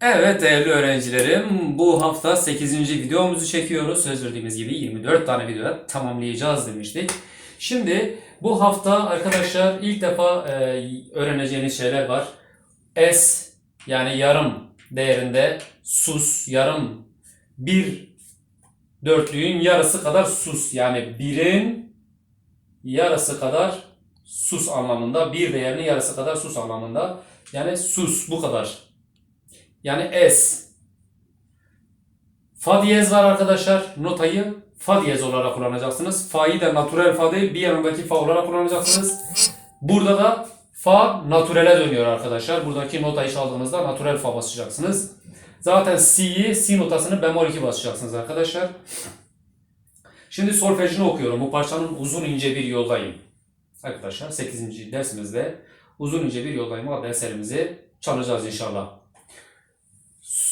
Evet değerli öğrencilerim, bu hafta 8. videomuzu çekiyoruz. Söz verdiğimiz gibi 24 tane videoda tamamlayacağız demiştik. Şimdi bu hafta arkadaşlar ilk defa e, öğreneceğiniz şeyler var. S yani yarım değerinde sus, yarım bir dörtlüğün yarısı kadar sus. Yani birin yarısı kadar sus anlamında. Bir değerinin yarısı kadar sus anlamında. Yani sus bu kadar. Yani S. Fa diyez var arkadaşlar. Notayı fa diyez olarak kullanacaksınız. Fa'yı da natürel fa değil bir yanındaki fa olarak kullanacaksınız. Burada da fa natürele dönüyor arkadaşlar. Buradaki notayı çaldığınızda natürel fa basacaksınız. Zaten C'yi si notasını bemol 2 basacaksınız arkadaşlar. Şimdi solfejini okuyorum. Bu parçanın uzun ince bir yoldayım. Arkadaşlar 8. dersimizde uzun ince bir yoldayım adlı eserimizi çalacağız inşallah.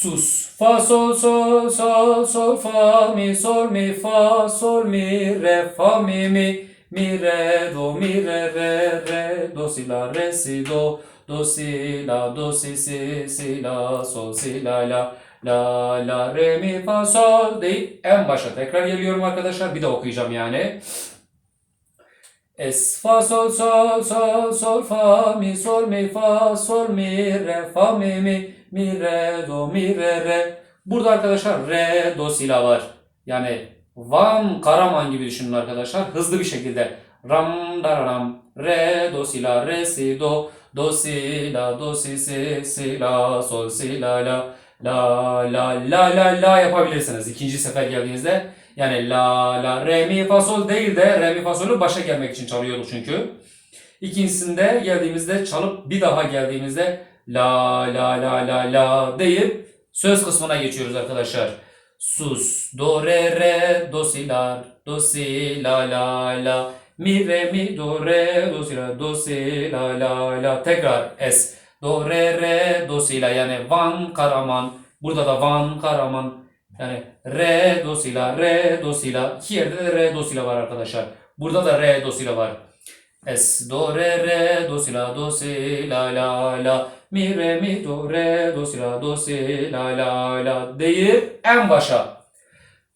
Sus. Fa sol sol sol sol fa mi sol mi fa sol mi re fa mi mi mi re do mi re re re do si la re si do do si la do si si si la sol si la la la la re mi fa sol deyip en başa tekrar geliyorum arkadaşlar. Bir de okuyacağım yani. Es fa sol sol sol sol fa mi sol mi fa sol mi re fa mi mi mi re do mi re re. Burada arkadaşlar re do si la var. Yani Van Karaman gibi düşünün arkadaşlar. Hızlı bir şekilde ram dararam re do si la re si do do si la do si si si la sol si la la la la la la la yapabilirsiniz ikinci sefer geldiğinizde. Yani la la re mi fa sol değil de re mi fa solü başa gelmek için çalıyorduk çünkü. İkincisinde geldiğimizde çalıp bir daha geldiğimizde la la la la la deyip söz kısmına geçiyoruz arkadaşlar. Sus, do re re, do si la, do si la la la, mi re mi do re, do si la, do si la la la. Tekrar es. Do re re, do si la yani Van Karaman. Burada da Van Karaman. Yani re, do si la, re, do si la. Yerde de re, do si la var arkadaşlar. Burada da re, do si la var. Es, do re re, do si la, do si la la la. Mi re mi do re do si la do si la la la deyip en başa.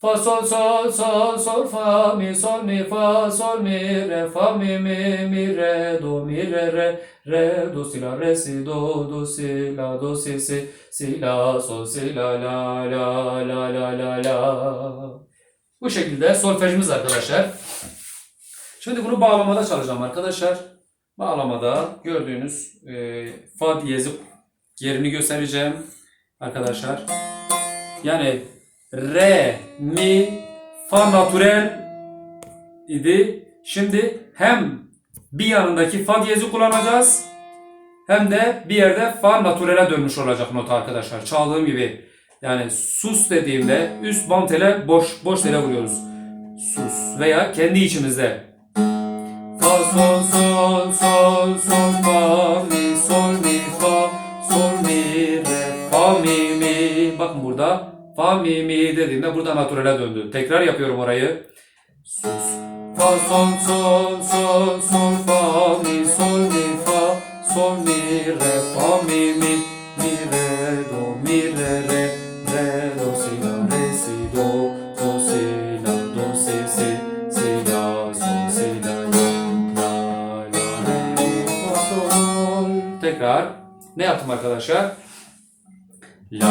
Fa sol sol sol sol fa mi sol mi fa sol mi re fa mi mi mi re do mi re re re do si la re si do do si la do si si si la sol si la la la la la la la. Bu şekilde solfejimiz arkadaşlar. Şimdi bunu bağlamada çalacağım arkadaşlar. Bağlamada gördüğünüz e, fa diyezi yerini göstereceğim arkadaşlar. Yani re, mi, fa natürel idi. Şimdi hem bir yanındaki fa diyezi kullanacağız hem de bir yerde fa natürele dönmüş olacak nota arkadaşlar. Çaldığım gibi yani sus dediğimde üst bam tele boş boş tele vuruyoruz. Sus veya kendi içimizde Fa sol sol sol sol fa mi sol mi fa sol mi re fa mi mi. Bakın burada fa mi mi dediğimde burada naturale döndü. Tekrar yapıyorum orayı. Sus. Fa sol sol sol sol fa mi sol mi fa sol mi re fa mi mi mi re do mi re re re sol. Tekrar ne yaptım arkadaşlar? La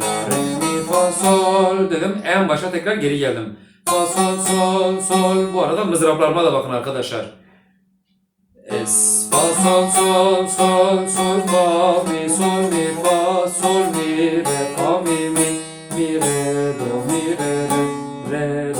la re mi fa sol dedim. En başa tekrar geri geldim. Fa sol sol sol. Bu arada mızraplarıma da bakın arkadaşlar. Es fa sol sol sol sol fa mi sol mi fa sol mi re fa mi mi mi re do mi re re re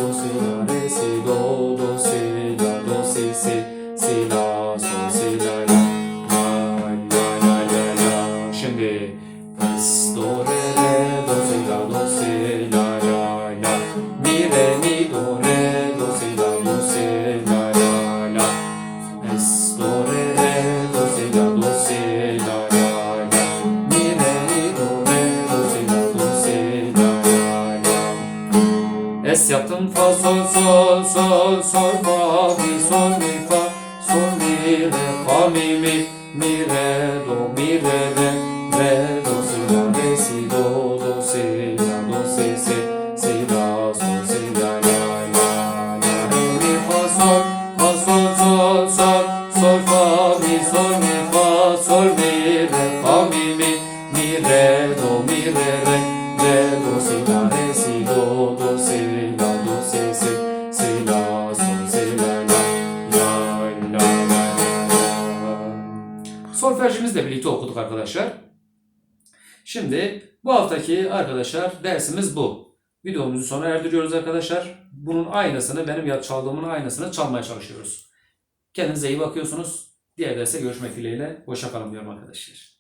şimdi es do re re do si la do si la la. La mi re mi do re do si la do si la la. La es do re re do si la do si la la. La mi re mi do re do si la do si la la. La Es yaptım fa sol sol sol sol fa mi sol mi fa sol mi re fa mi mi. Mi re do mi re re sol si la Solfejimizle birlikte okuduk arkadaşlar. Şimdi bu haftaki arkadaşlar dersimiz bu. Videomuzu sona erdiriyoruz arkadaşlar. Bunun aynısını benim çaldığımın aynısını çalmaya çalışıyoruz. Kendinize iyi bakıyorsunuz. Diğer derse görüşmek dileğiyle. Hoşça kalın diyorum arkadaşlar.